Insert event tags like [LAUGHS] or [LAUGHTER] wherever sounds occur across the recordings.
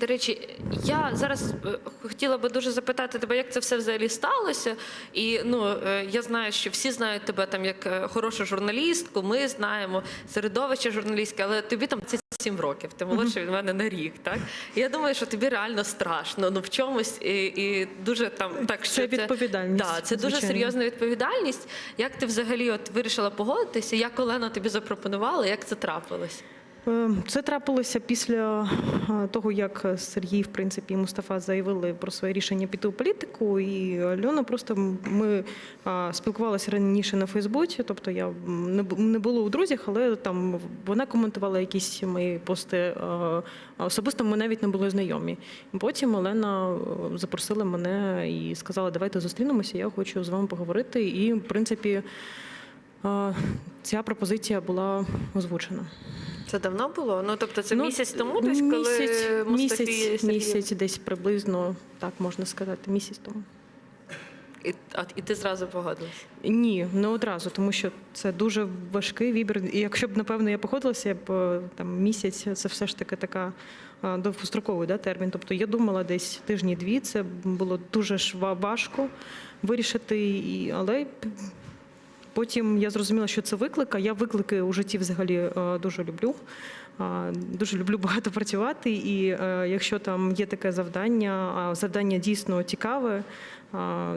До речі, я зараз е, хотіла би дуже запитати тебе, як це все взагалі сталося. І ну е, я знаю, що всі знають тебе там як е, хорошу журналістку. Ми знаємо середовище журналістське, але тобі там це 7 років. Ти молодший від мене на рік. Так І я думаю, що тобі реально страшно. Ну в чомусь і, і дуже там так що Це відповідальність, Да, це дуже звичайно. серйозна відповідальність. Як ти взагалі от вирішила погодитися? Як Олена тобі запропонувала? Як це трапилось? Е, Це трапилося після е, того, як Сергій, в принципі, і Мустафа заявили про своє рішення піти у політику. І Альона просто ми спілкувалися раніше на Фейсбуці. Тобто я не бу- не було у друзях, але там вона коментувала якісь мої пости. е, Особисто ми навіть не були знайомі. Потім Олена е, запросила мене і сказала: давайте зустрінемося. Я хочу з вами поговорити. І в принципі. е, Ця пропозиція була озвучена. Це давно було? Ну тобто це Ну, місяць тому, десь коли місяць, Мустафі місяць, Сергій- місяць, десь приблизно, так можна сказати, місяць тому. І, а, і ти зразу погодилась. Ні, не одразу, тому що це дуже важкий вибір. І якщо б, напевно, я погодилася, я б е, там місяць, це все ж таки така довгостроковий да, термін. Тобто я думала десь тижні-дві, це було дуже важко вирішити, але Потім я зрозуміла, що це виклик. а Я виклики у житті взагалі е, дуже люблю. Дуже люблю [LAUGHS] багато працювати. І е, якщо там є таке завдання, а завдання дійсно цікаве,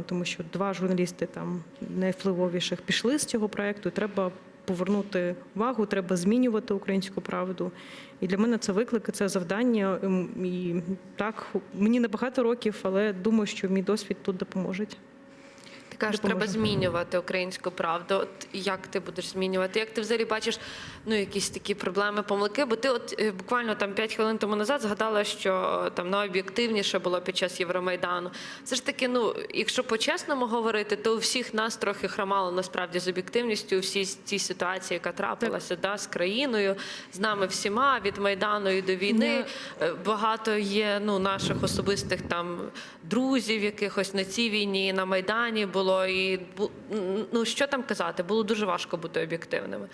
тому що два журналісти там найвпливовіших пішли з цього проекту, треба повернути увагу, треба змінювати українську правду. І для мене це виклик, це завдання. Ем, І так мені не багато років, але думаю, що мій досвід тут допоможе. Кажеш, треба змінювати українську правду. От як ти будеш змінювати? Як ти взагалі бачиш ну, якісь такі проблеми, помилки? Бо ти от е, буквально там 5 хвилин тому назад згадала, що е, там найоб'єктивніше було під час Євромайдану. Все ж таки, ну, якщо по-чесному говорити, то у всіх нас трохи хромало насправді з об'єктивністю у всій цій ситуації, яка трапилася да, з країною, з нами всіма, від Майдану і до війни. Е, Багато є ну, наших особистих там друзів, якихось на цій війні, на Майдані було. І ну що там казати, було дуже важко бути об'єктивними.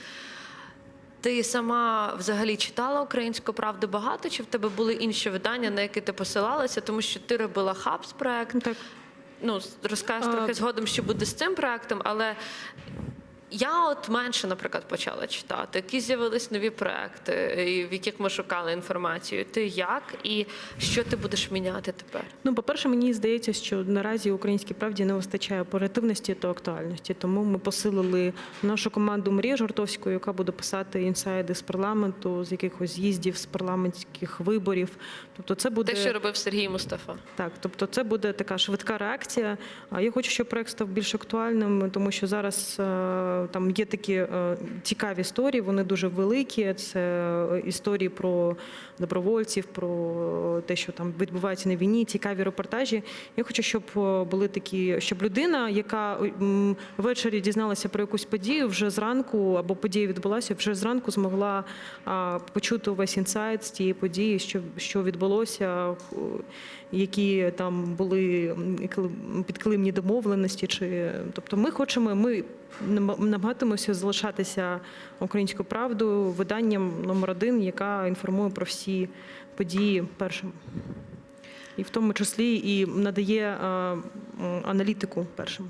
Ти сама взагалі читала українську правду багато? Чи в тебе були інші видання, на які ти посилалася? Тому що ти робила хабс проект. Так. Ну, розкажеш трохи згодом, що буде з цим проектом, але я от менше, наприклад, почала читати. Які з'явились нові проекти, в яких ми шукали інформацію. Ти як і що ти будеш міняти тепер? Ну, по-перше, мені здається, що наразі українській правді не вистачає оперативності та актуальності. Тому ми посилили нашу команду Мрія Жортовської, яка буде писати інсайди з парламенту, з якихось з'їздів, з парламентських виборів. Тобто, це буде Те, що робив Сергій Мустафа. так. Тобто, це буде така швидка реакція. А я хочу, щоб проект став більш актуальним, тому що зараз е, там є такі е, цікаві історії. Вони дуже великі. Це е, історії про добровольців, про те, що там відбувається на війні, цікаві репортажі. Я хочу, щоб е, були такі, щоб людина, яка ввечері дізналася про якусь подію, вже зранку або подія відбулася, вже зранку змогла почути увесь інсайт з тієї події, що, що відбулося, які там були підклимні домовленості. Чи тобто, ми хочемо, ми намагатимемося залишатися українською правдою, виданням номер один, яка інформує про всі події першим. І в тому числі і надає е, аналітику першим.